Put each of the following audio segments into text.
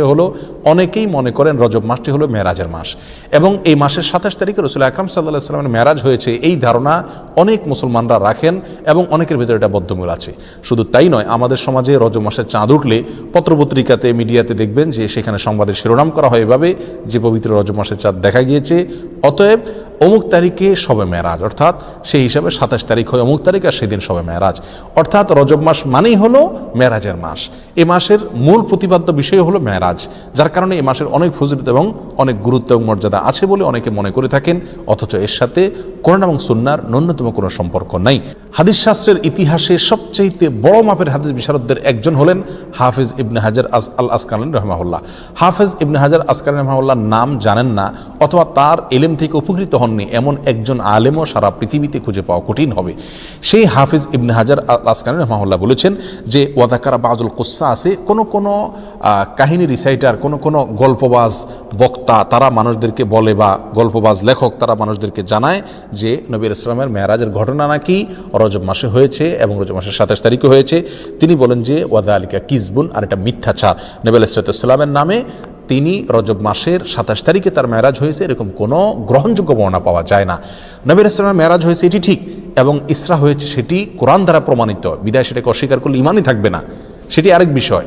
হলো, অনেকেই মনে করেন রজব মাসটি হলো মেরাজের মাস। এবং এই মাসের সাতাশ তারিখে রসুল আকরাম সাল্লাহ সাল্লামের মেরাজ হয়েছে এই ধারণা অনেক মুসলমানরা রাখেন এবং অনেকের ভিতরে এটা বদ্ধমূল আছে। শুধু তাই নয়, আমাদের সমাজে রজব মাসের চাঁদ উঠলে পত্রপত্রিকাতে, মিডিয়াতে দেখবেন যে সেখানে সংবাদের শিরোনাম করা হয় এভাবে যে পবিত্র রজব মাসের চাঁদ দেখা গিয়েছে। অতএব অমুক তারিখে সবে মেরাজ অর্থাৎ সেই হিসাবে সাতাশ তারিখ হয় অমুক তারিখ আর সেদিন সবে মেরাজ অর্থাৎ রজব মাস মানেই হলো মেরাজের মাস। এ মাসের মূল প্রতিপাদ্য বিষয় হলো মেরাজ যার কারণে এই মাসের অনেক ফজিলত এবং অনেক গুরুত্ব এবং মর্যাদা আছে বলে অনেকে মনে করে থাকেন, অথচ এর সাথে কোরআন এবং সুন্নার ন্যূনতম কোনো সম্পর্ক নাই। হাদিস শাস্ত্রের ইতিহাসে সবচাইতে বড় মাপের হাদিস বিশারদদের একজন হলেন হাফিজ ইবনে হাজার আস আল আসকালীন রহমাহুল্লাহ। হাফিজ ইবনে হাজার আসকালীন রহমাহুল্লাহ নাম জানেন না, অথবা তার এলেম থেকে উপকৃত হননি। এমন একজন আলেমও সারা পৃথিবীতে খুঁজে পাওয়া কঠিন হবে। সেই হাফিজ ইবনে হাজার আল আসকালীন রহমাহুল্লাহ বলেছেন যে, ওয়াদাকারা বাজুল কোসা আছে, কোনো কোনো কাহিনী রিসাইটার কোনো কোনো গল্পবাজ বক্তা, তারা মানুষদেরকে বলে বা গল্পবাজ লেখক, তারা মানুষদেরকে জানায় যে নবীর ইসলামের মেয়ারাজের ঘটনা নাকি রজব মাসে হয়েছে এবং রজব মাসের সাতাশ তারিখে হয়েছে। তিনি বলেন যে ওয়াদা আলিকা কিসবুন, আর এটা মিথ্যাচার। নবী ইসলামের নামে তিনি রজব মাসের সাতাশ তারিখে তার মেয়ারাজ হয়েছে, এরকম কোনো গ্রহণযোগ্য বর্ণনা পাওয়া যায় না। নবীর ইসলামের মেয়ারাজ হয়েছে, এটি ঠিক, এবং ইসরা হয়েছে, সেটি কোরআন দ্বারা প্রমাণিত। বিদায় সেটাকে অস্বীকার করলে ইমানই থাকবে না। সেটি আরেক বিষয়।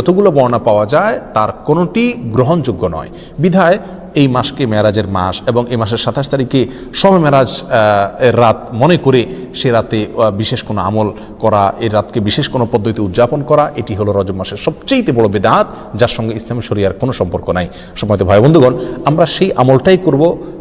যতগুলো বর্ণনা পাওয়া যায়, তার কোনোটি গ্রহণযোগ্য নয়। বিধায় এই মাসকে মেরাজের মাস এবং এই মাসের সাতাশ তারিখে সবে মেরাজ এর রাত মনে করে সে রাতে বিশেষ কোনো আমল করা এই রাতকে বিশেষ কোনো পদ্ধতি উদযাপন করা, এটি হলো রজব মাসের সবচেয়ে বড় বেদাত, যার সঙ্গে ইসলামী শরিয়ার কোনো সম্পর্ক নাই। সময়ত ভাই বন্ধুগণ, আমরা সেই আমলটাই করব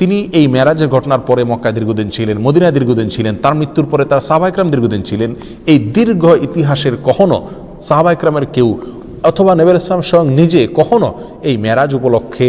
তিনি এই মেরাজের ঘটনার পরে মক্কায় দীর্ঘদিন ছিলেন, মদিনায় দীর্ঘদিন ছিলেন, তার মৃত্যুর পরে তার সাহাবাইকরাম দীর্ঘদিন ছিলেন। এই দীর্ঘ ইতিহাসের কখনো সাহাবাইকরামের কেউ অথবা নেবের ইসলাম স্বয়ং নিজে কখনো এই মেরাজ উপলক্ষে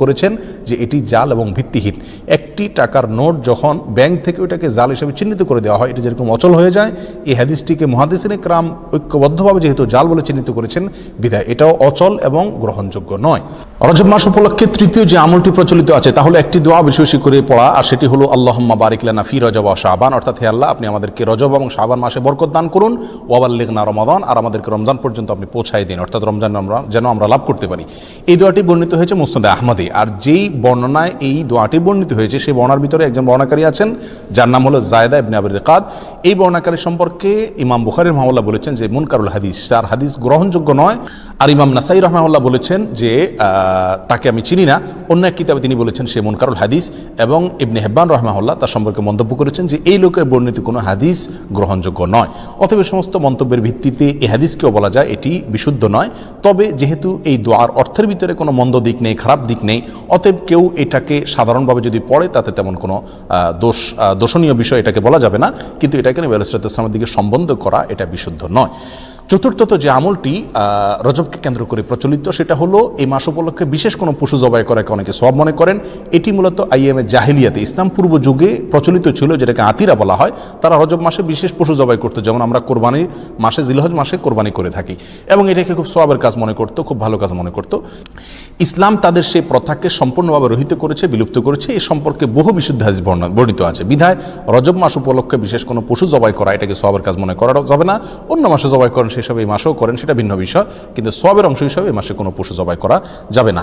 করেছেন যে এটি জাল এবং ভিত্তিহীন। একটি টাকার নোট যখন ব্যাংক থেকে ওইটাকে জাল হিসেবে চিহ্নিত করে দেওয়া হয়, এটা যেরকম অচল হয়ে যায়, এই হাদিসটিকে মহাদিসিনে ক্রাম ঐক্যবদ্ধভাবে যেহেতু জাল বলে চিহ্নিত করেছেন, বিধায় এটাও অচল এবং গ্রহণযোগ্য নয়। রজব মাস উপলক্ষে তৃতীয় যে আমলটি প্রচলিত আছে তাহলে একটি দোয়া বেশি বেশি করে পড়া, আর সেটি হলো, আল্লাহম্মা বারিকলানা ফি রজব ও শাবান অর্থাৎ হে আল্লাহ, আপনি আমাদেরকে রজব এবং শাবান মাসে বরকত দান করুন ওয়াবাল্লিগনা রমাদান আর আমাদেরকে রমজান পর্যন্ত আপনি পৌঁছাই দিন, অর্থাৎ রমজান আমরা, যেন আমরা লাভ করতে পারি। এই দোয়াটি বর্ণিত হয়েছে মুস্তদে আহমদে, আর যেই বর্ণনায় এই দোয়াটি বর্ণিত হয়েছে, সেই বর্ণার ভিতরে একজন বর্ণাকারী আছেন, যার নাম হলো জায়দা ইবনে আবির কাদ এই বর্ণাকারী সম্পর্কে ইমাম বুখারির মামলা বলেছেন যে মুনকারুল হাদিস, তার হাদিস গ্রহণযোগ্য নয়, আর ইমাম নাসাই রহমাউল্লাহ বলেছেন যে তাকে আমি চিনি না। অন্য এক কিতাবে তিনি বলেছেন সে মুনকারুল হাদিস এবং ইবনে হেব্বান রহমাউল্লাহ তার সম্পর্কে মন্তব্য করেছেন যে এই লোকের বর্ণিত কোনো হাদিস গ্রহণযোগ্য নয়। এই সমস্ত মন্তব্যের ভিত্তিতে এই হাদিসকেও বলা যায় এটি বিশুদ্ধ নয়। তবে যেহেতু এই দোয়ার অর্থের ভিতরে কোনো মন্দ দিক নেই, খারাপ দিক নেই, অতএব কেউ এটাকে সাধারণভাবে যদি পড়ে, তাতে তেমন কোনো দোষ দোষণীয় বিষয় এটাকে বলা যাবে না। কিন্তু এটাকে নবী আলাইহিস দিকে সম্বন্ধ করা এটা বিশুদ্ধ নয়। চতুর্থত যে আমলটি রজবকে কেন্দ্র করে প্রচলিত, সেটা হলো এই মাস উপলক্ষে বিশেষ কোনো পশু জবাই করাকে অনেকে সব মনে করেন। এটি মূলত আইএম এ জাহিলিয়াতে, ইসলাম পূর্ব যুগে প্রচলিত ছিল, যেটাকে আতিরা বলা হয়। তারা রজব মাসে বিশেষ পশু জবাই করতো, যেমন আমরা কোরবানির মাসে, জিলহজ মাসে কোরবানি করে থাকি। এবং এটাকে খুব সবাবের কাজ মনে করতো, খুব ভালো কাজ মনে করতো। ইসলাম তাদের সেই প্রথাকে সম্পূর্ণভাবে রহিত করেছে, বিলুপ্ত করেছে। এ সম্পর্কে বহু বিশুদ্ধ হাদিস বর্ণিত আছে। বিধায়, রজব মাস উপলক্ষে বিশেষ কোনো পশু জবাই করা, এটাকে সবের কাজ মনে করা যাবে না। অন্য মাসে জবাই করেন সেসব এই মাসেও করেন, সেটা ভিন্ন বিষয়। কিন্তু সবের অংশ হিসাবে এই মাসে কোনো পশু জবাই করা যাবে না।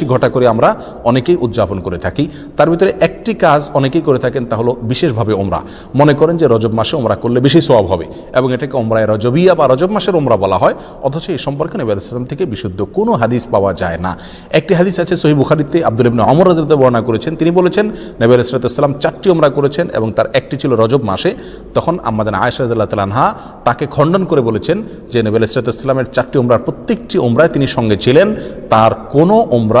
ঘটা করে আমরা অনেকেই উদযাপন করে থাকি। তার ভিতরে একটি কাজ অনেকেই করে থাকেন তা হলো বিশেষভাবে ওমরা মনে করেন যে রজব মাসে ওমরা করলে বেশি সওয়াব হবে এবং এটাকে ওমরায় রজবিয়া বা রজব মাসের ওমরা বলা হয়। অথচ এই সম্পর্কে নবী আলাইহিস থেকে বিশুদ্ধ কোনো হাদিস পাওয়া যায় না। একটি হাদিস আছে সহি বুখারিতে আব্দুল ইবনে অমর রাদিয়াল্লাহু বর্ণনা করেছেন। তিনি বলেছেন, নবী আলাইহিস সালাম চারটি ওমরা করেছেন এবং তার একটি ছিল রজব মাসে। তখন আমাদের আয়েশা রাদিয়াল্লাহু তাআলা তাকে খণ্ডন করে বলেছেন যে নবী আলাইহিস সালামের চারটি ওমরার প্রত্যেকটি ওমরায় তিনি সঙ্গে ছিলেন। তার কোনো ওমরা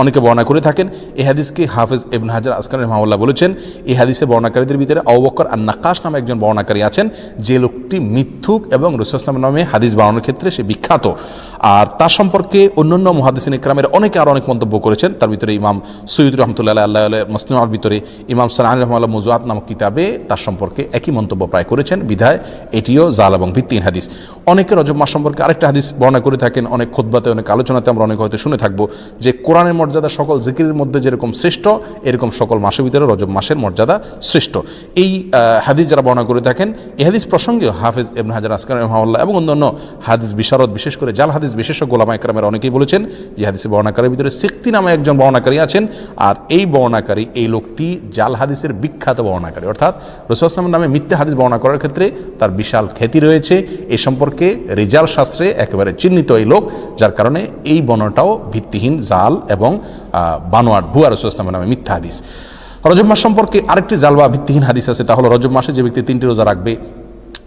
অনেকে বর্ণনা করে থাকেন এই হাদিসকে হাফেজ ইবন হাজার আসকান রহমাউল্লাহ বলেছেন এই হাদিসে বর্ণাকারীদের ভিতরে আবুবকর আর নাকাশ নামে একজন বর্ণাকারী আছেন, যে লোকটি মিথ্যুক এবং রসুলাম নামে হাদিস বানানোর ক্ষেত্রে সে বিখ্যাত। আর তার সম্পর্কে অন্যান্য মহাদিসিন ইকরামের অনেকে আরও অনেক মন্তব্য করেছেন, তার ভিতরে ইমাম সৈয়দ রহমতুল্লাহ আল্লাহ মসলিমার ভিতরে ইমাম সালান রহমাল্লাহ মজুয়াত নামক কিতাবে তার সম্পর্কে একই মন্তব্য প্রায় করেছেন, বিধায় এটিও জাল এবং ভিত্তিহীন হাদিস। অনেকে রজব মাস সম্পর্কে আরেকটা হাদিস বর্ণনা করে থাকেন, অনেক খোদবাতে অনেক আলোচনাতে আমরা অনেক হয়তো শুনে থাকব, যে কোরআনের মর্যাদা সকল জিকিরের মধ্যে যেরকম শ্রেষ্ঠ এরকম সকল মাসের ভিতরে রজব মাসের মর্যাদা শ্রেষ্ঠ এই হাদিস যারা বর্ণনা করে থাকেন, এই হাদিস প্রসঙ্গেও হাফেজ এবন হাজার আসকার রহমাল্লাহ এবং অন্যান্য হাদিস বিশারদ, বিশেষ করে জাল হাদিস বিশেষজ্ঞ গোলামা একরামের অনেকেই বলেছেন যে হাদিসে বর্ণাকারীর ভিতরে সিক্তি নামে একজন বর্ণাকারী আছেন আর এই বর্ণাকারী এই লোকটি জাল হাদিসের বিখ্যাত বর্ণাকারী অর্থাৎ রসুলামের নামে মিথ্যা হাদিস বর্ণনা করার ক্ষেত্রে তার বিশাল খ্যাতি রয়েছে। এ সম্পর্কে রিজাল শাস্ত্রে একেবারে চিহ্নিত এই লোক, যার কারণে এই বর্ণনাটাও ভিত্তিহীন জাল এবং এবং আহ, বানোয়াট ভুয়া রসুল ইসলামের নামে মিথ্যা হাদিস। রজব মাস সম্পর্কে আরেকটি জালবা ভিত্তিহীন হাদিস আছে তাহলে রজব মাসে যে ব্যক্তি তিনটি রোজা রাখবে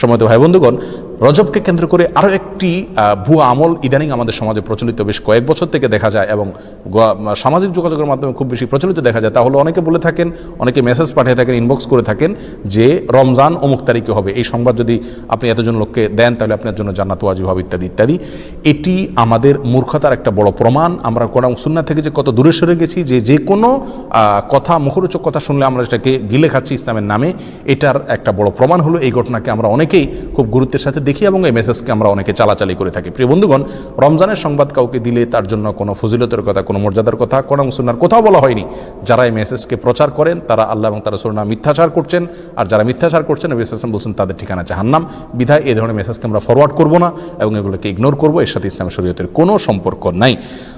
সময়ত ভাই বন্ধুগণ, রজবকে কেন্দ্র করে আরও একটি ভুয়া আমল ইদানিং আমাদের সমাজে প্রচলিত বেশ কয়েক বছর থেকে দেখা যায় এবং সামাজিক যোগাযোগের মাধ্যমে খুব বেশি প্রচলিত দেখা যায়। তাহলে অনেকে বলে থাকেন, অনেকে মেসেজ পাঠিয়ে থাকেন ইনবক্স করে থাকেন যে রমজান অমুক তারিখে হবে। এই সংবাদ যদি আপনি এতজন লোককে দেন, তাহলে আপনার জন্য জান্নাত, ওয়াজিব হবে ইত্যাদি ইত্যাদি। এটি আমাদের মূর্খতার একটা বড় প্রমাণ। আমরা কোরআন সুন্না থেকে যে কত দূরে সরে গেছি, যে যে কোনো কথা, মুখরোচক কথা শুনলে আমরা সেটাকে গিলে খাচ্ছি ইসলামের নামে। এটার একটা বড় প্রমাণ হলো এই ঘটনাকে আমরা অনেকেই খুব গুরুত্বের সাথে দেখি এবং এই মেসেজকে আমরা অনেকে চালাচালি করে থাকি। প্রিয় বন্ধুগণ, রমজানের সংবাদ কাউকে দিলে তার জন্য কোনো ফজিলতের কথা, কোনো মর্যাদার কথা কোরআন সুন্নার কোথাও বলা হয়নি। যারা এই মেসেজকে প্রচার করেন, তারা আল্লাহ এবং তারা সুরনা মিথ্যাচার করছেন। আর যারা মিথ্যাচার করছেন, নবী সাল্লাম বলছেন, তাদের ঠিকানা জাহান্নাম। বিধায় এই ধরনের মেসেজকে আমরা ফরওয়ার্ড করব না এবং এগুলোকে ইগনোর করব। এর সাথে ইসলামের শরীয়তের কোনো সম্পর্ক নাই।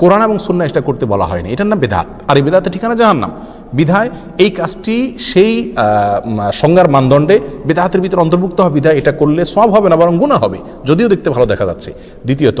কোরআন এবং সুন্না এটা করতে বলা হয়নি। এটার নাম বেদাত। আর এই বেদাতের ঠিকানা জাহান্নাম। বিধায় এই কাজটি সেই সংজ্ঞার মানদণ্ডে বেদাহাতের ভিতরে অন্তর্ভুক্ত হবে। বিধায় এটা করলে সব হবে না, বরং গুণা হবে। যদিও দেখতে ভালো দেখা যাচ্ছে। দ্বিতীয়ত